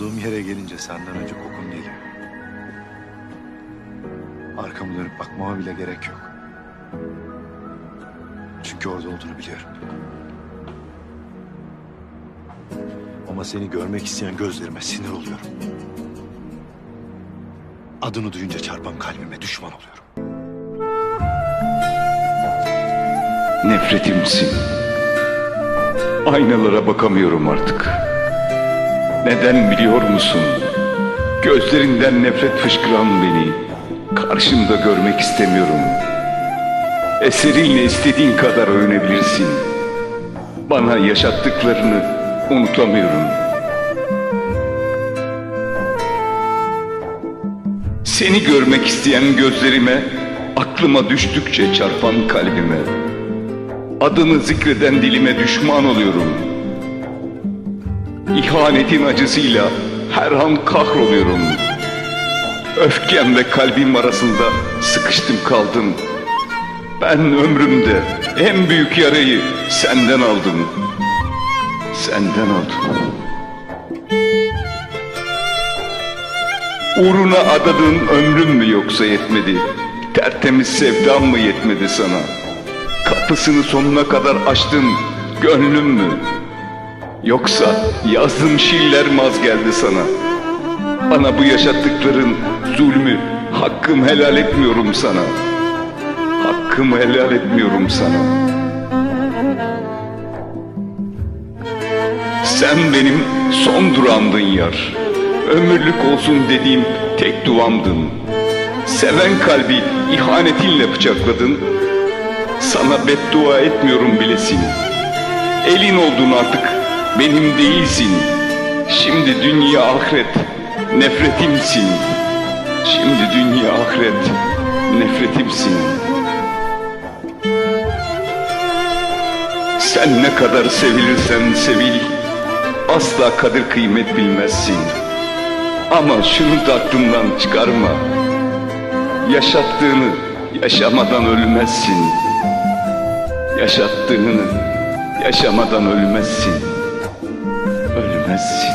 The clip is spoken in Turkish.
Olduğum yere gelince senden önce kokun geliyor. Arkamı dönüp bakmama bile gerek yok. Çünkü orada olduğunu biliyorum. Ama seni görmek isteyen gözlerime sinir oluyorum. Adını duyunca çarpan kalbime düşman oluyorum. Nefretimsin. Aynalara bakamıyorum artık. Neden biliyor musun? Gözlerinden nefret fışkıran beni karşımda görmek istemiyorum. Eserinle istediğin kadar övünebilirsin. Bana yaşattıklarını unutamıyorum. Seni görmek isteyen gözlerime, aklıma düştükçe çarpan kalbime, adını zikreden dilime düşman oluyorum. İhanetin acısıyla her an kahroluyorum. Öfkem ve kalbim arasında sıkıştım kaldım. Ben ömrümde en büyük yarayı senden aldım. Senden aldım. Uğruna adadığın ömrün mü yoksa yetmedi? Tertemiz sevdam mı yetmedi sana? Kapısını sonuna kadar açtın gönlüm mü? Yoksa yazdığım şiirler mi az geldi sana? Bana bu yaşattıkların zulmü hakkım helal etmiyorum sana. Hakkımı helal etmiyorum sana. Sen benim son durağımdın yar. Ömürlük olsun dediğim tek duamdın. Seven kalbi ihanetinle bıçakladın. Sana beddua etmiyorum bilesin. Elin oldun artık benim değilsin. Şimdi dünya ahiret nefretimsin. Şimdi dünya ahiret nefretimsin. Sen ne kadar sevilirsen sevil, asla kadir kıymet bilmezsin. Ama şunu da aklından çıkarma. Yaşattığını yaşamadan ölmezsin. Yaşattığını yaşamadan ölmezsin. Ölmezsin.